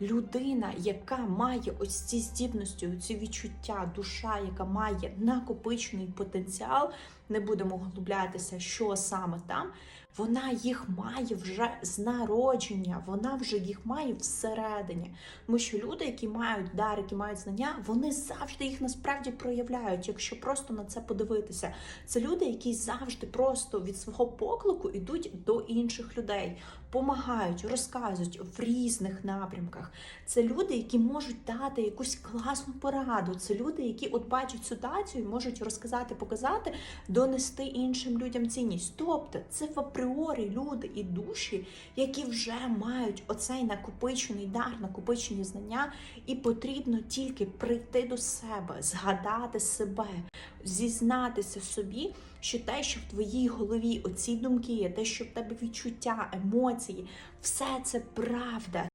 людина, яка має ось ці здібності, ці відчуття, душа, яка має накопичений потенціал, не будемо углублятися, що саме там. Вона їх має вже з народження, вона вже їх має всередині. Тому що люди, які мають дар, які мають знання, вони завжди їх насправді проявляють, якщо просто на це подивитися. Це люди, які завжди просто від свого поклику йдуть до інших людей, помагають, розказують в різних напрямках. Це люди, які можуть дати якусь класну пораду. Це люди, які от бачать ситуацію, і можуть розказати, показати, донести іншим людям цінність. Тобто, це в апріорі люди і душі, які вже мають оцей накопичений дар, накопичені знання, і потрібно тільки прийти до себе, згадати себе, зізнатися собі, що те, що в твоїй голові, оці думки, те, що в тебе відчуття, емоції, все це правда.